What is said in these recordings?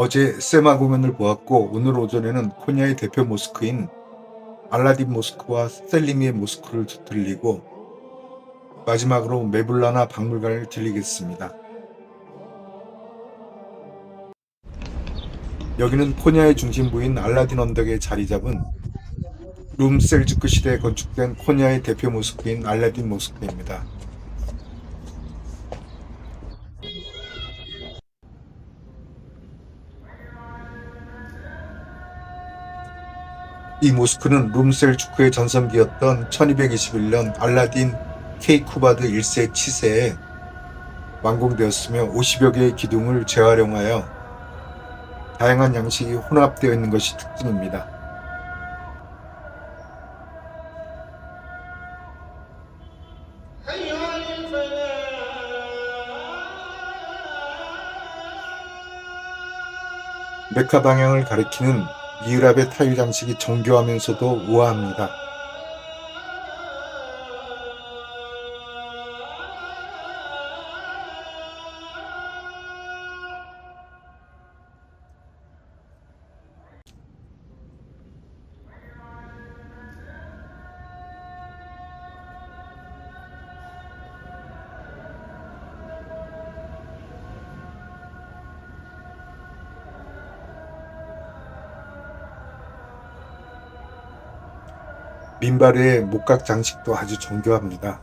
어제 세마 공연을 보았고 오늘 오전에는 코냐의 대표 모스크인 알라딘 모스크와 셀리미의 모스크를 들리고 마지막으로 메블라나 박물관을 들리겠습니다. 여기는 코냐의 중심부인 알라딘 언덕에 자리 잡은 룸 셀주크 시대에 건축된 코냐의 대표 모스크인 알라딘 모스크입니다. 이 모스크는 룸셀주크의 전성기였던 1221년 알라딘 케이쿠바드 1세 치세에 완공되었으며 50여 개의 기둥을 재활용하여 다양한 양식이 혼합되어 있는 것이 특징입니다. 메카 방향을 가리키는 미흐랍의 타일 장식이 정교하면서도 우아합니다. 민바르의 목각 장식도 아주 정교합니다.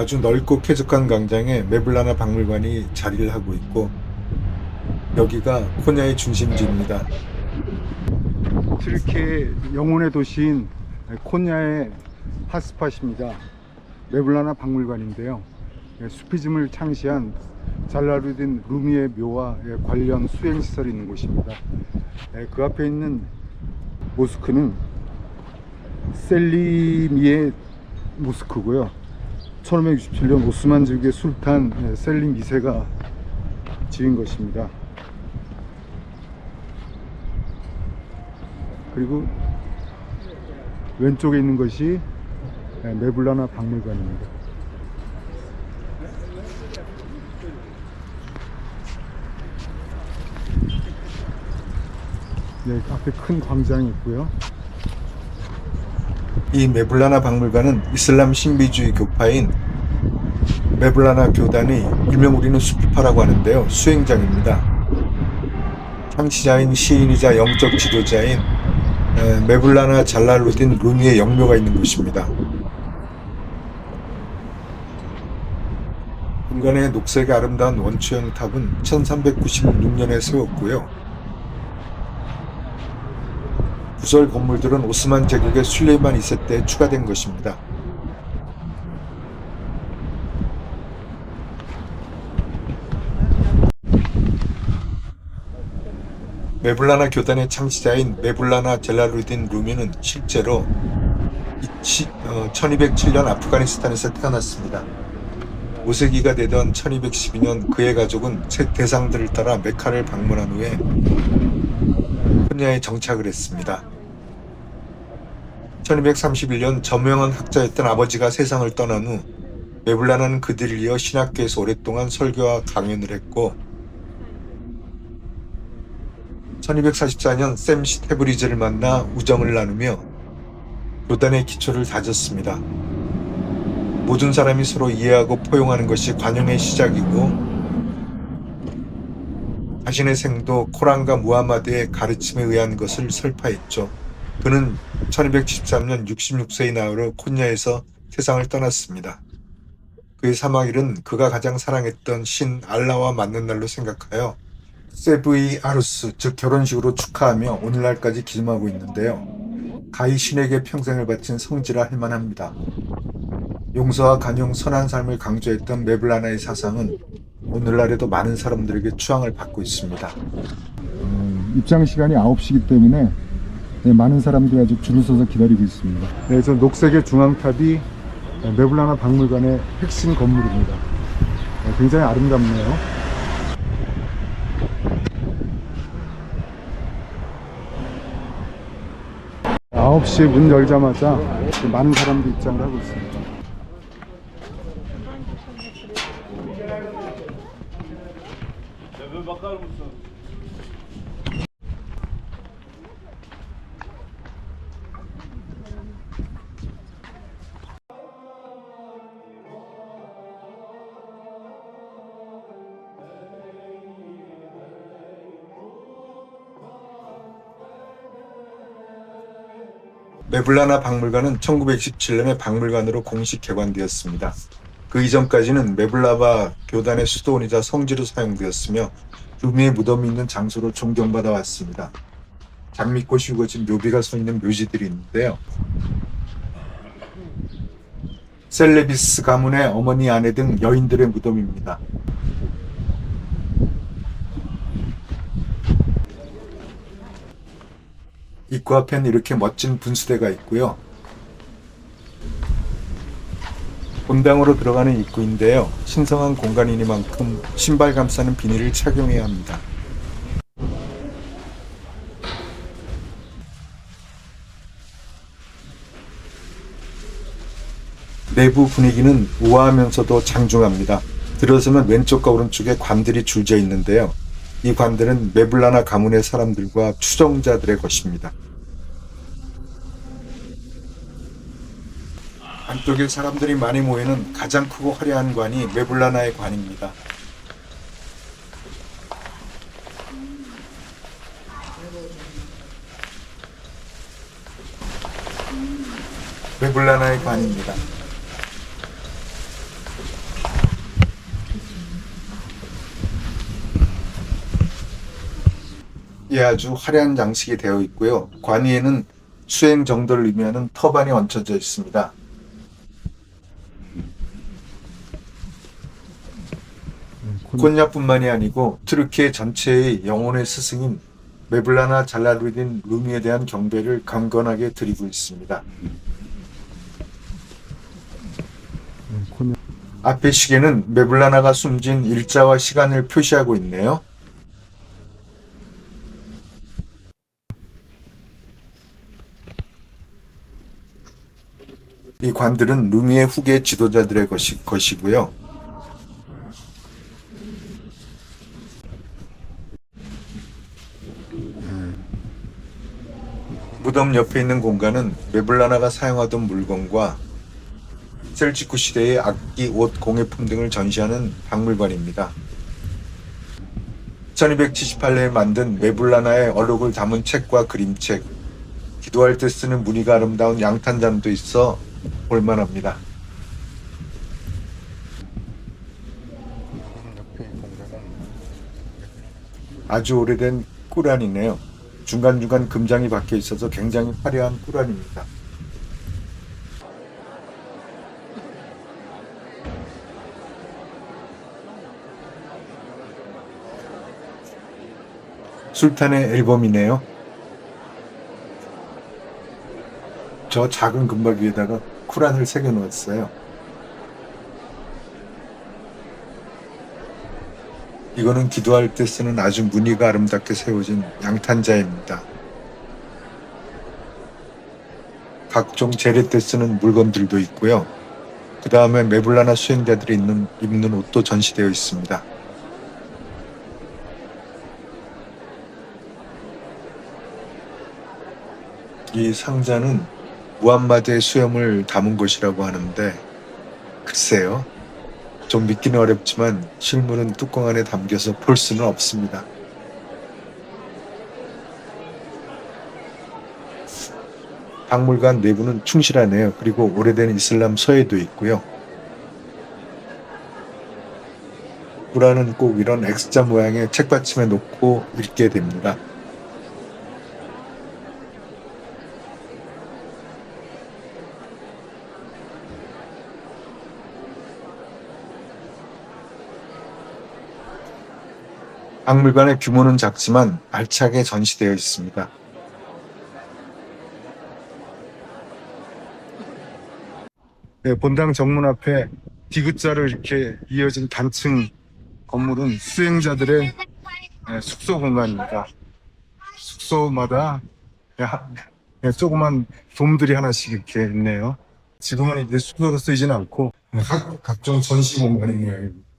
아주 넓고 쾌적한 광장에 메블라나 박물관이 자리를 하고 있고 여기가 코냐의 중심지입니다. 튀르키의 영혼의 도시인 콘야의 핫스팟입니다. 메블라나 박물관인데요. 예, 수피즘을 창시한 잘라루딘 루미의 묘와 예, 관련 수행시설이 있는 곳입니다. 예, 그 앞에 있는 모스크는 셀리미의 모스크고요. 1567년 오스만 제국의 술탄 예, 셀림 2세가 지은 것입니다. 그리고 왼쪽에 있는 것이 예, 메블라나 박물관입니다. 네, 앞에 큰 광장이 있고요. 이 메블라나 박물관은 이슬람 신비주의 교파인 메블라나 교단의 일명 우리는 수피파라고 하는데요. 수행장입니다. 창시자인 시인이자 영적 지도자인 에, 메블라나 잘랄루딘 루미의 영묘가 있는 곳입니다. 본관의 녹색의 아름다운 원추형 탑은 1396년에 세웠고요. 부설 건물들은 오스만 제국의 술레이만 2세 때 추가된 것입니다. 메블라나 교단의 창시자인 메블라나 젤랄루딘 루미는 실제로 1207년 아프가니스탄에서 태어났습니다. 5세기가 되던 1212년 그의 가족은 새 대상들을 따라 메카를 방문한 후에 콘야에 정착을 했습니다. 1231년 저명한 학자였던 아버지가 세상을 떠난 후 메블라나는 그들을 이어 신학교에서 오랫동안 설교와 강연을 했고 1244년 샘 시테브리즈를 만나 우정을 나누며 교단의 기초를 다졌습니다. 모든 사람이 서로 이해하고 포용하는 것이 관용의 시작이고 자신의 생도 코란과 무하마드의 가르침에 의한 것을 설파했죠. 그는 1273년 66세의 나이로 콘야에서 세상을 떠났습니다. 그의 사망일은 그가 가장 사랑했던 신 알라와 맞는 날로 생각하여 세브이 아루스 즉 결혼식으로 축하하며 오늘날까지 기념하고 있는데요. 가히 신에게 평생을 바친 성지라 할 만합니다. 용서와 간용 선한 삶을 강조했던 메블라나의 사상은 오늘날에도 많은 사람들에게 추앙을 받고 있습니다. 어, 입장 시간이 9시기 때문에 네, 많은 사람들이 아직 줄을 서서 기다리고 있습니다. 네, 그래서 녹색의 중앙탑이 메블라나 박물관의 핵심 건물입니다. 네, 굉장히 아름답네요. 9시 문 열자마자 많은 사람들이 입장을 하고 있습니다. 메블라나 박물관은 1917년에 박물관으로 공식 개관되었습니다. 그 이전까지는 메블라바 교단의 수도원이자 성지로 사용되었으며 루미의 무덤이 있는 장소로 존경받아 왔습니다. 장미꽃이 우거진 묘비가 서 있는 묘지들이 있는데요. 셀레비스 가문의 어머니 아내 등 여인들의 무덤입니다. 입구 앞엔 이렇게 멋진 분수대가 있고요. 본당으로 들어가는 입구인데요. 신성한 공간이니만큼 신발 감싸는 비닐을 착용해야 합니다. 내부 분위기는 우아하면서도 장중합니다. 들어서면 왼쪽과 오른쪽에 관들이 줄져 있는데요. 이 관들은 메블라나 가문의 사람들과 추종자들의 것입니다. 안쪽에 사람들이 많이 모이는 가장 크고 화려한 관이 메블라나의 관입니다. 메블라나의 관입니다. 예, 아주 화려한 장식이 되어 있고요. 관 위에는 수행 정도를 의미하는 터반이 얹혀져 있습니다. 콘야뿐만이 아니고 트르키예 전체의 영혼의 스승인 메블라나 잘라루딘 루미에 대한 경배를 강건하게 드리고 있습니다. 콘- 앞의 시계는 메블라나가 숨진 일자와 시간을 표시하고 있네요. 이 관들은 루미의 후계 지도자들의 것이, 것이고요. 무덤 옆에 있는 공간은 메블라나가 사용하던 물건과 셀지쿠 시대의 악기, 옷, 공예품 등을 전시하는 박물관입니다. 1278년에 만든 메블라나의 얼룩을 담은 책과 그림책, 기도할 때 쓰는 무늬가 아름다운 양탄잔도 있어 볼만합니다. 아주 오래된 꾸란이네요. 중간중간 금장이 박혀 있어서 굉장히 화려한 꾸란입니다. 술탄의 앨범이네요. 저 작은 금박 위에다가 쿠란을 새겨 놓았어요. 이거는 기도할 때 쓰는 아주 무늬가 아름답게 세워진 양탄자입니다. 각종 재래 때 쓰는 물건들도 있고요. 그 다음에 메블라나 수행자들이 있는, 입는 옷도 전시되어 있습니다. 이 상자는 무함마드의 수염을 담은 것이라고 하는데 글쎄요. 좀 믿기는 어렵지만 실물은 뚜껑 안에 담겨서 볼 수는 없습니다. 박물관 내부는 충실하네요. 그리고 오래된 이슬람 서예도 있고요. 꾸라는 꼭 이런 X자 모양의 책받침에 놓고 읽게 됩니다. 박물관의 규모는 작지만 알차게 전시되어 있습니다. 네, 본당 정문 앞에 디귿자로 이렇게 이어진 단층 건물은 수행자들의 네, 숙소 공간입니다. 숙소마다 네, 조그만 돔들이 하나씩 이렇게 있네요. 지금은 이제 숙소로 쓰이진 않고 각, 각종 전시 공간이 모양입니다.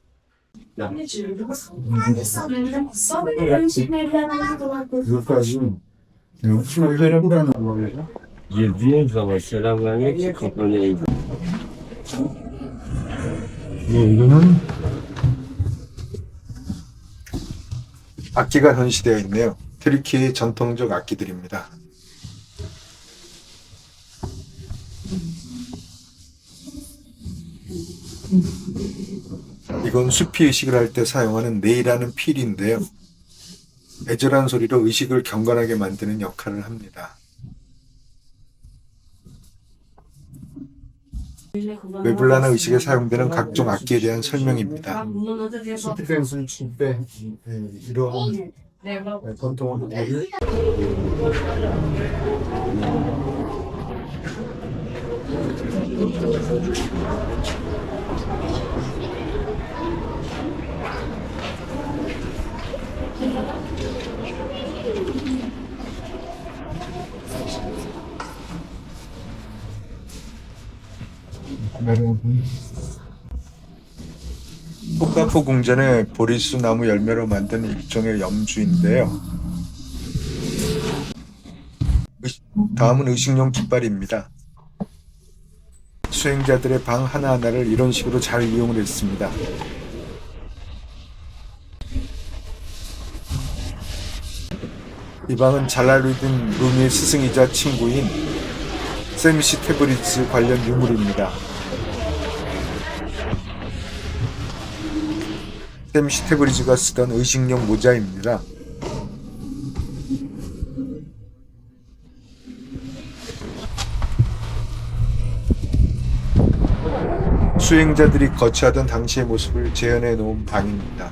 이거는 악기가 전시되어 있네요. 트리키의 전통적 악기들입니다. 이건 수피 의식을 할 때 사용하는 네이라는 필인데요. 애절한 소리로 의식을 경건하게 만드는 역할을 합니다. 메블라나 의식에 사용되는 각종 악기에 대한 설명입니다. 댄스를 칠때 이러한 전통 포카포 궁전의 보리수 나무 열매로 만든 일종의 염주인데요. 의- 다음은 의식용 깃발입니다. 수행자들의 방 하나하나를 이런 식으로 잘 이용을 했습니다. 이 방은 잘라루딘 루미의 스승이자 친구인 세미시 테브리츠 관련 유물입니다. 샘 시테브리즈가 쓰던 의식용 모자입니다. 수행자들이 거치하던 당시의 모습을 재현해 놓은 방입니다.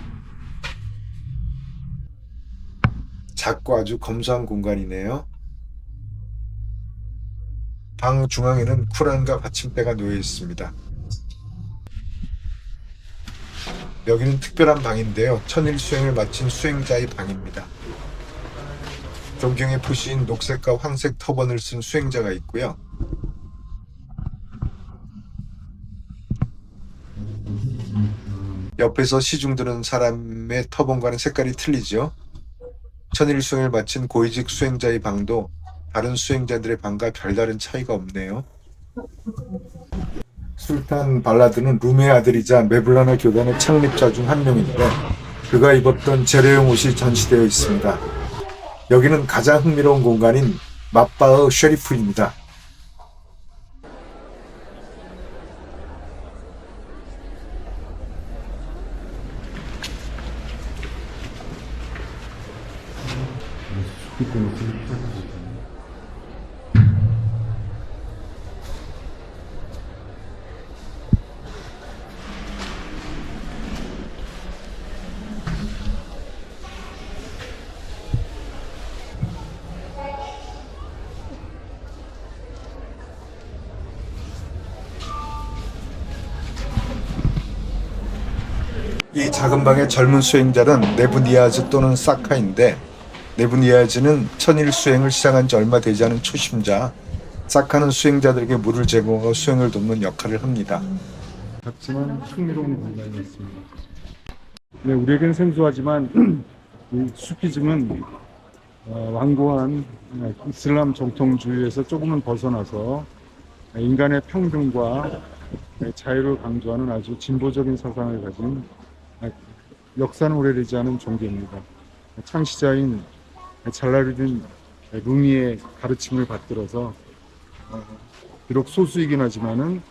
작고 아주 검소한 공간이네요. 방 중앙에는 쿠란과 받침대가 놓여 있습니다. 여기는 특별한 방인데요. 천일 수행을 마친 수행자의 방입니다. 존경의 표시인 녹색과 황색 터번을 쓴 수행자가 있고요. 옆에서 시중 드는 사람의 터번과는 색깔이 틀리죠. 천일 수행을 마친 고위직 수행자의 방도 다른 수행자들의 방과 별다른 차이가 없네요. 술탄 발라드는 룸의 아들이자 메블라나 교단의 창립자 중 한 명인데 그가 입었던 재래용 옷이 전시되어 있습니다. 여기는 가장 흥미로운 공간인 마빠의 쉐리프입니다. 이 작은 방의 젊은 수행자는 네브니아즈 또는 사카인데 네브니아즈는 천일 수행을 시작한 지 얼마 되지 않은 초심자 사카는 수행자들에게 물을 제공하고 수행을 돕는 역할을 합니다. 작지만 흥미로운 공간이었습니다. 네, 우리에겐 생소하지만 이 수피즘은 어, 완고한 어, 이슬람 정통주의에서 조금은 벗어나서 인간의 평등과 자유를 강조하는 아주 진보적인 사상을 가진 아, 역사는 오래되지 않은 종교입니다. 창시자인 잘라르딘 루미의 가르침을 받들어서 어, 비록 소수이긴 하지만은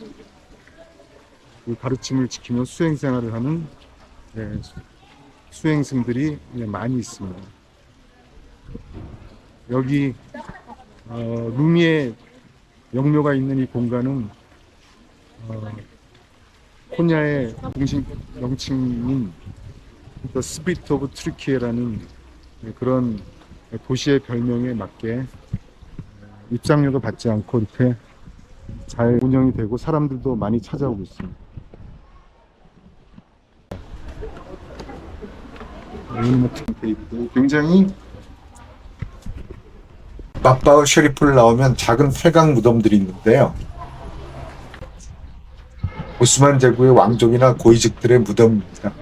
그 가르침을 지키며 수행 생활을 하는 예, 수- 수행승들이 예, 많이 있습니다. 여기 어, 루미의 영묘가 있는 이 공간은 어, 코냐의 공식 명칭인 The Spit of Turkey라는 그런 도시의 별명에 맞게 입장료도 받지 않고 이렇게 잘 운영이 되고 사람들도 많이 찾아오고 있습니다. 뭐 테이블 굉장히 맞바우 쉐리프를 나오면 작은 팔각 무덤들이 있는데요. 오스만 제국의 왕족이나 고위직들의 무덤입니다.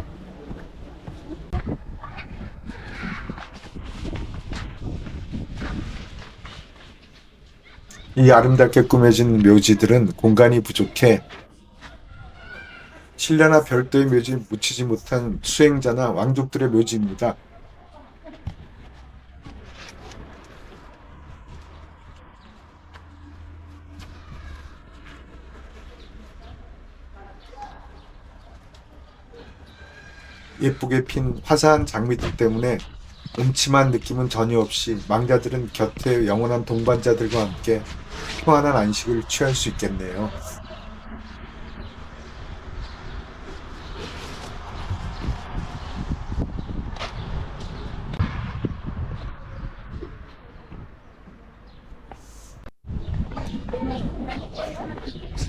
이 아름답게 꾸며진 묘지들은 공간이 부족해 신라나 별도의 묘지에 묻히지 못한 수행자나 왕족들의 묘지입니다. 예쁘게 핀 화사한 장미들 때문에 음침한 느낌은 전혀 없이 망자들은 곁에 영원한 동반자들과 함께 평안한 안식을 취할 수 있겠네요.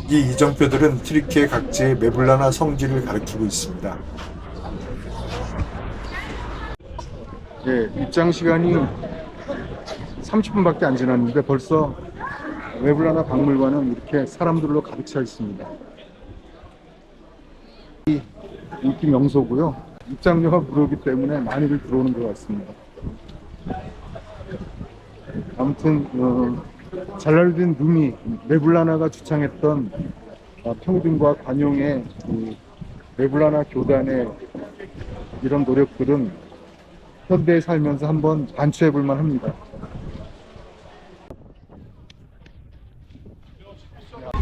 이 이정표들은 트리키의 각지의 메블라나 성지를 가리키고 있습니다. 예, 입장 시간이 30분밖에 안 지났는데 벌써 웨블라나 박물관은 이렇게 사람들로 가득 차 있습니다. 이 인기 명소고요. 입장료가 무료이기 때문에 많이들 들어오는 것 같습니다. 아무튼 어, 잘날된 누미 메블라나가 주창했던 어, 평등과 관용의 그 메블라나 교단의 이런 노력들은 현대에 살면서 한번 반추해 볼 만 합니다.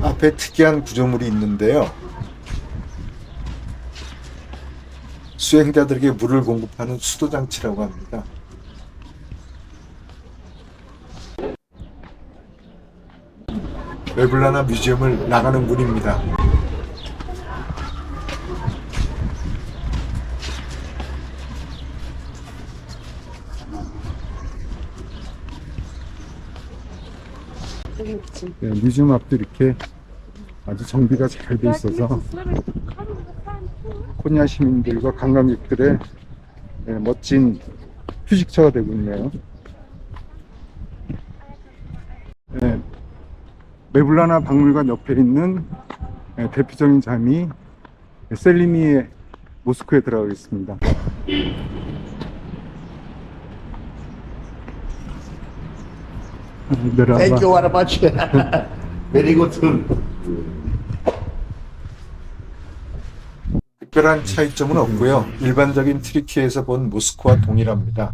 앞에 특이한 구조물이 있는데요. 수행자들에게 물을 공급하는 수도 장치라고 합니다. 웨블라나 뮤지엄을 나가는 문입니다. 네, 뮤지엄 앞도 이렇게 아주 정비가 잘 돼 있어서 코냐 시민들과 관광객들의 네, 멋진 휴식처가 되고 있네요. 네, 메블라나 박물관 옆에 있는 네, 대표적인 잠이 셀리니의 모스크에 들어가겠습니다. 내려와. Thank you very much. Very good. 특별한 차이점은 없고요. 일반적인 트리키에서 본 모스크와 동일합니다.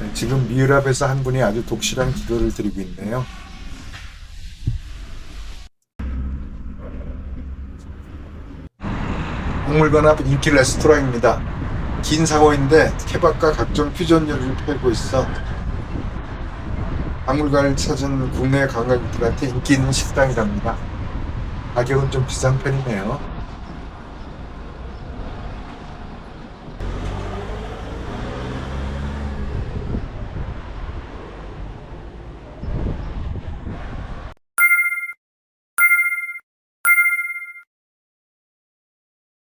네, 지금 미으랍에서 한 분이 아주 독실한 기도를 드리고 있네요. 박물관 앞 인기 레스토랑입니다. 긴 상호인데 케밥과 각종 퓨전 요리를 팔고 있어 박물관을 찾은 국내 관광객들한테 인기 있는 식당이랍니다. 가격은 좀 비싼 편이네요.